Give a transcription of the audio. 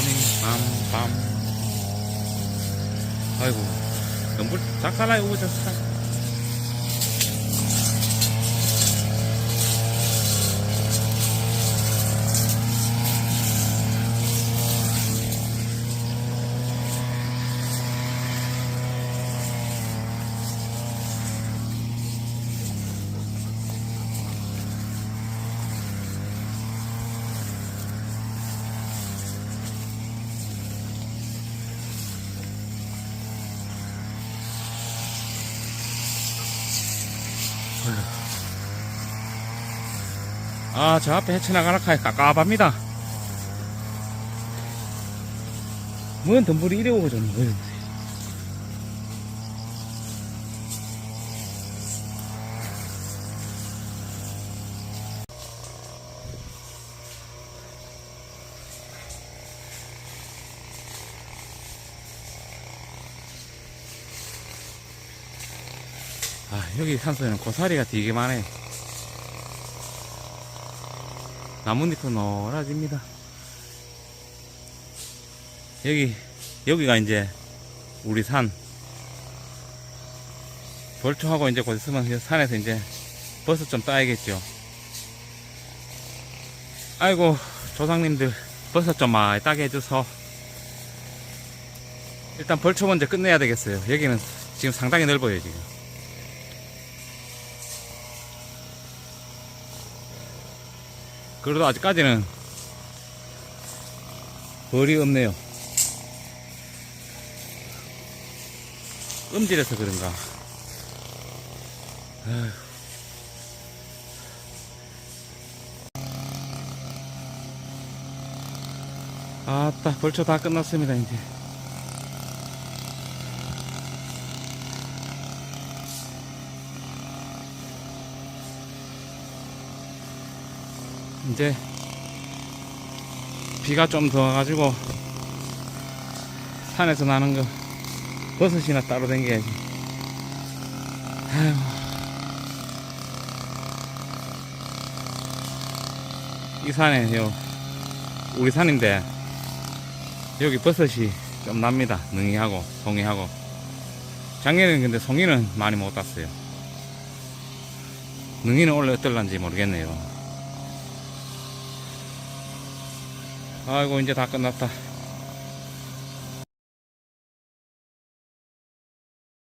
밤밤 아이고 너무 작살나요 오고 작 아, 저 앞에 헤쳐나가라 카이 깝깝합니다. 뭔 덤불이 이래 오고 저는 아, 여기 산소에는 고사리가 되게 많네. 나뭇잎은 노라집니다. 여기, 여기가 이제 우리 산. 벌초하고 이제 곧 있으면 산에서 이제 버섯 좀 따야겠죠. 아이고, 조상님들 버섯 좀 많이 따게 해줘서 일단 벌초 먼저 끝내야 되겠어요. 여기는 지금 상당히 넓어요, 지금. 그래도 아직까지는 벌이 없네요. 음질해서 그런가. 아휴. 아따, 벌초 다 끝났습니다, 이제. 이제 비가 좀 더 와가지고 산에서 나는 거 버섯이나 따로 댕겨야지. 아휴. 이 산에 요 우리 산인데 여기 버섯이 좀 납니다. 능이하고 송이하고. 작년에는 근데 송이는 많이 못 땄어요. 능이는 원래 어떨란지 모르겠네요 아이고 이제 다 끝났다